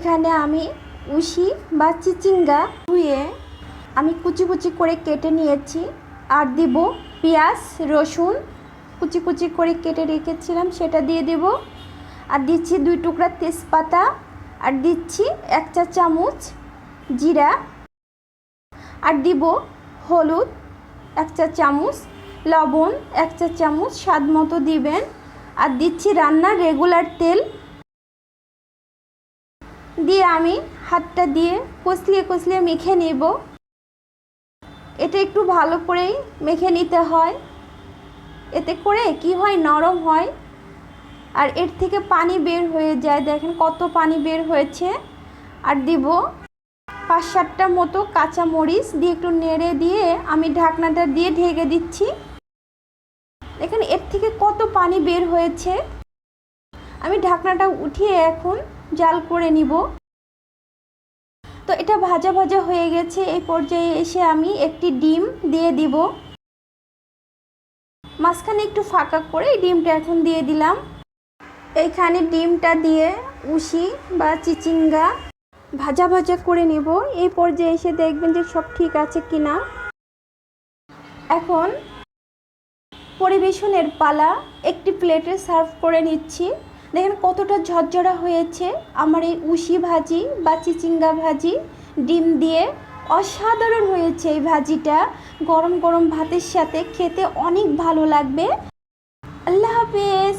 এখানে আমি উশি বা চিচিঙ্গা ধুয়ে আমি কুচি কুচি করে কেটে নিয়েছি আর দিব পেঁয়াজ, রসুন কুচি কুচি করে কেটে রেখেছিলাম, সেটা দিয়ে দেব। আর দিচ্ছি দুই টুকরা তেজপাতা আর দিচ্ছি এক চা চামচ জিরা। আর দিব হলুদ এক চা চামচ, লবণ এক চা চামচ, স্বাদ মতো দিবেন। আর দিচ্ছি রান্নার রেগুলার তেল দিয়ে আমি হাতটা দিয়ে কষলিয়ে কষলিয়ে মেখে নেব। এটা একটু ভালো করেই মেখে নিতে হয়। এতে করে কি হয়, নরম হয় আর এর থেকে পানি বের হয়ে যায়। দেখেন কত পানি বের হয়েছে। আর দিব পাঁচ সাতটা মতো কাঁচা মরিচ দিয়ে একটু নেড়ে দিয়ে আমি ঢাকনাটা দিয়ে ঢেকে দিচ্ছি। দেখেন এর থেকে কত পানি বের হয়েছে। আমি ঢাকনাটা উঠিয়ে এখন জাল করে নিব। তো এটা ভাজা ভাজা হয়ে গেছে। এই পর্যায়ে এসে আমি একটি ডিম দিয়ে দিব। মাঝখানে একটু ফাঁকা করে ডিমটা এখন দিয়ে দিলাম। এইখানে ডিমটা দিয়ে উশি বা চিচিঙ্গা ভাজা ভাজা করে নেব। এই পর্যায়ে এসে দেখবেন যে সব ঠিক আছে কিনা। এখন পরিবেশনের পালা একটি প্লেটে সার্ভ করে নিচ্ছি। দেখেন কতটা ঝরঝরা হয়েছে। আমার এই উশি ভাজি বা চিচিঙ্গা ভাজি, ডিম দিয়ে অসাধারণ হয়েছে এই ভাজিটা। গরম গরম ভাতের সাথে খেতে অনেক ভালো লাগবে। আল্লাহ হাফেজ।